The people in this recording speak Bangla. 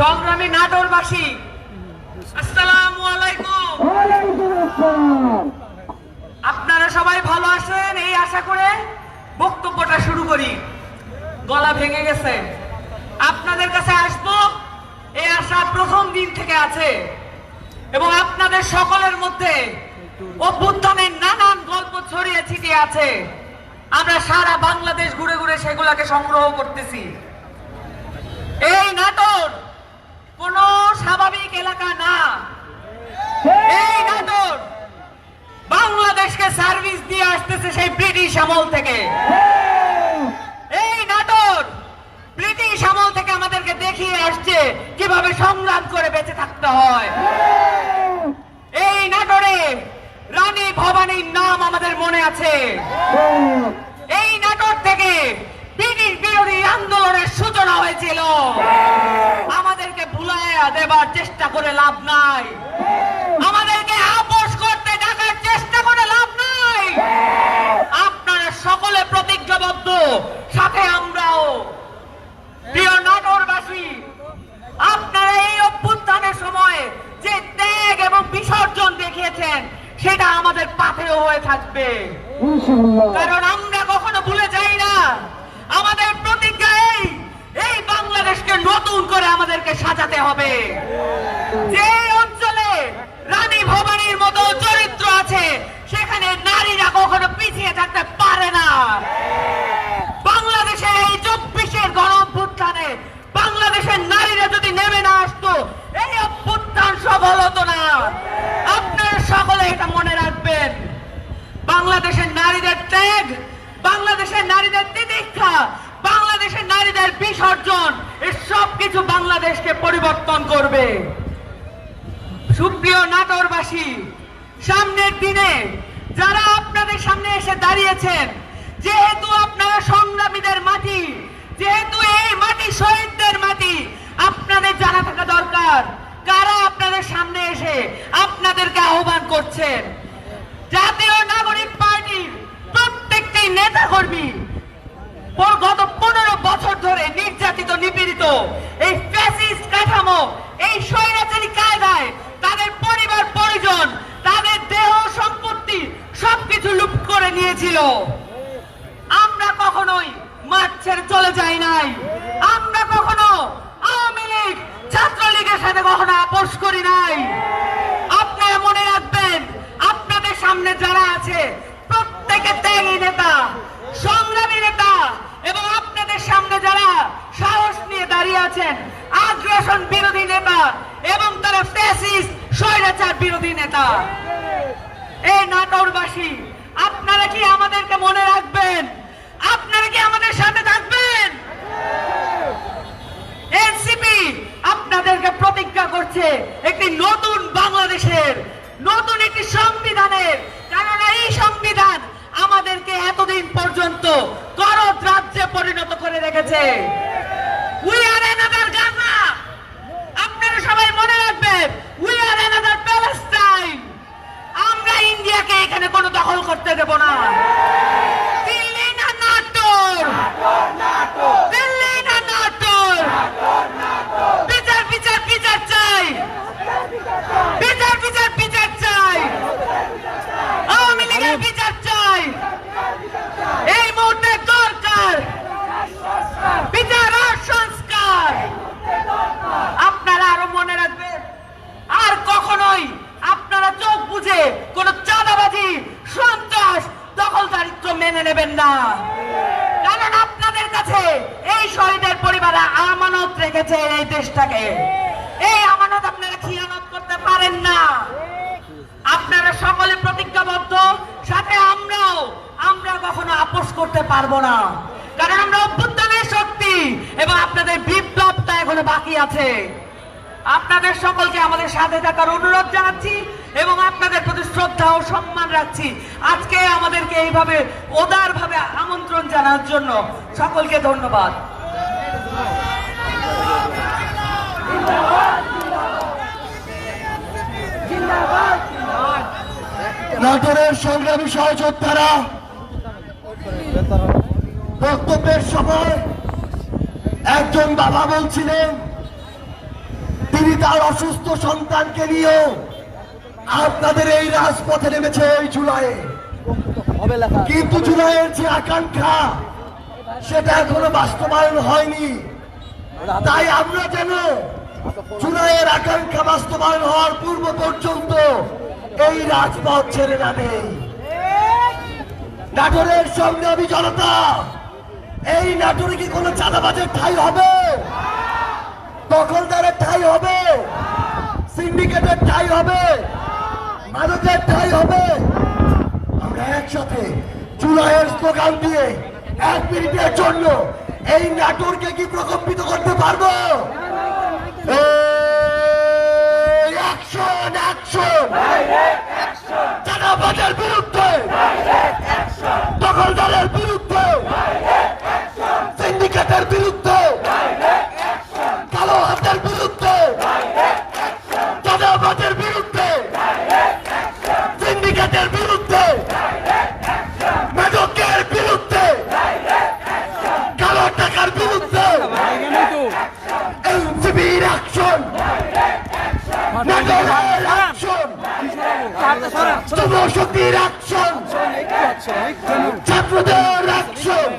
সংগ্রামী নাটোরবাসী আসসালামু আলাইকুম। আপনারা সবাই ভালো আছেন? এই আশা করে বক্তব্যটা শুরু করি। গলা ভেঙে গেছে। আপনাদের কাছে আসব। এই আশা প্রথম দিন থেকে আছে। এবং আপনাদের সকলের মধ্যে অভ্যুত্থানের নানান গল্প ছড়িয়ে ছিটিয়ে আছে। আমরা সারা বাংলাদেশ ঘুরে ঘুরে সেগুলাকে সংগ্রহ করতেছি। এই নাটোর কোনো স্বাভাবিক এলাকা না। এই নাটোর বাংলাদেশকে সার্ভিস দিয়ে আসতেছে সেই ব্রিটিশ আমল থেকে। এই নাটোর ব্রিটিশ আমল থেকে আমাদেরকে দেখিয়ে আসছে কীভাবে সংগ্রাম করে বেঁচে থাকতে হয়। এই নাটোরে রানী ভবানীর নাম আমাদের মনে আছে। এই নাটোর থেকে ব্রিটিশ বিরোধী আন্দোলনের সূচনা হয়েছিল। আমাদেরকে দেবার চেষ্টা করে লাভ নাই। আমাদেরকে আপোষ করতে ডাকার চেষ্টা করে লাভ নাই। আপনারা সকলে প্রতিজ্ঞাবদ্ধ সাথে আমরাও। প্রিয় নাটোরবাসী আপনারা এই অভ্যুত্থানের সময় যে ত্যাগ এবং বিসর্জন দেখিয়েছেন সেটা আমাদের পাথেও হয়ে থাকবে। কারণ আমরা কখনো ভুলে যাই না আমাদের প্রতিজ্ঞা এই এই বাংলাদেশকে নতুন করে আমাদেরকে সাজাতে হবে যে অঞ্চলে রানী ভবানীর মতো চরিত্র আছে সেখানে নারীরা কখনো পিছিয়ে থাকতে পারে না বাংলাদেশে এই চব্বিশের গণ অভ্যুত্থানে বাংলাদেশের নারীরা যদি নেমে না আসতো এই অভ্যুত্থান সফল হতো না আপনারা সকলে এটা মনে রাখবেন বাংলাদেশের নারীদের ত্যাগ, বাংলাদেশের নারীদের তিতিক্ষা, বাংলাদেশের নারীদের বিসর্জন, এ সব কিছু বাংলাদেশকে পরিবর্তন করবে। সুপ্রিয় নাটোরবাসী, সামনের দিনে যারা আপনাদের সামনে এসে দাঁড়িয়েছেন, যেহেতু আপনারা সংগ্রামীদের মাটি, যেহেতু এই মাটি শহীদদের মাটি, আপনাদের জানা থাকা দরকার। কারা আপনাদের সামনে এসে আপনাদেরকে আহ্বান করছেন? নিয়েছিল। আমরা কখনোই মাঠ ছেড়ে চলে যাই নাই। আমরা কখনো আওয়ামী লীগ, ছাত্রলীগের সাথে কখনো আপোষ করি নাই। আপনারা মনে রাখবেন, আপনাদের সামনে যারা আছে, প্রত্যেকে ত্যাগী নেতা, সংগ্রামী নেতা, এবং আপনাদের সামনে যারা সাহস নিয়ে দাঁড়িয়ে আছেন, আগ্রাসন বিরোধী নেতা, এবং তারা ফ্যাসিস্ট স্বৈরাচার বিরোধী নেতা। এই নাটোরবাসী আপনারা কি আমাদেরকে মনে রাখবেন? আপনারা কি আমাদের সাথে থাকবেন? এনসিপি আপনাদেরকে প্রতিজ্ঞা করছে একটি নতুন বাংলাদেশের, নতুন একটি সংবিধানের। কারণ এই সংবিধান আমাদেরকে এতদিন পর্যন্ত করদ রাজ্যে পরিণত করে রেখেছে। এখানে কোনো দখল করতে দেব না দিল্লি না নাটোর দিল্লি না নাটোর বিচার বিচার বিচার চাই বিচার বিচার বিচার চাই আওয়ামী লীগের বিচার চাই এই মুহূর্তে দরকার বিচার আর সংস্কার আপনারা আরও মনে রাখবেন আর কখনোই আপনারা চোখ বুঝে কোন চাঁদাবাজি সন্ত্রাস দখলদারিত্ব মেনে নেবেন না কারণ আপনাদের কাছে এই শহীদের পরিবার আমানত রেখেছে এই দেশটাকে। এই আমানত আপনারা খিয়ানত করতে পারেন না। আপনারা সকলে প্রতিজ্ঞাবদ্ধ, সাথে আমরাও, আমরা কখনো আপোষ করতে পারব না। কারণ আমরা অভ্যুত্থানের শক্তি এবং আপনাদের বিপ্লবটা এখনও বাকি আছে। আপনাদের সকলকে আমাদের সাথে থাকার অনুরোধ জানাচ্ছি এবং আপনাদের প্রতি শ্রদ্ধা ও সম্মান রাখছি। আজকে আমাদেরকে এইভাবে ওদার ভাবে আমন্ত্রণ জানার জন্য সকলকে ধন্যবাদ। নাটোরের সংগ্রামী সহযোদ্ধারা, বক্তব্যের সময় একজন বাবা বলছিলেন তার অসুস্থ সন্তানকে নিয়েও আপনাদের এই রাজপথে নেমেছে এই জুলাইয়ে। কিন্তু জুলাইয়ের যে আকাঙ্ক্ষা, সেটা এখনও বাস্তবায়ন হয়নি। তাই আমরা যেন জুলাইয়ের আকাঙ্ক্ষা বাস্তবায়ন হওয়ার পূর্ব পর্যন্ত এই রাজপথ ছেড়ে না দেই। নাটোরের সংগ্রামী জনতা, এই নাটোরে কি কোনো চাঁদাবাজের ঠাই হবে? দখলদারের ঠাই হবে? সিন্ডিকেটের ঠাই হবে? মাদকের ঠাই হবে? আমরা একসাথে জুলাইয়ের স্লোগান দিয়ে এক মিনিটের জন্য এই নাটোরকে কি প্রকম্পিত করতে পারব অ্যাকশন অ্যাকশন অ্যাকশন নাগরের অ্যাকশন ছাত্রদের অ্যাকশন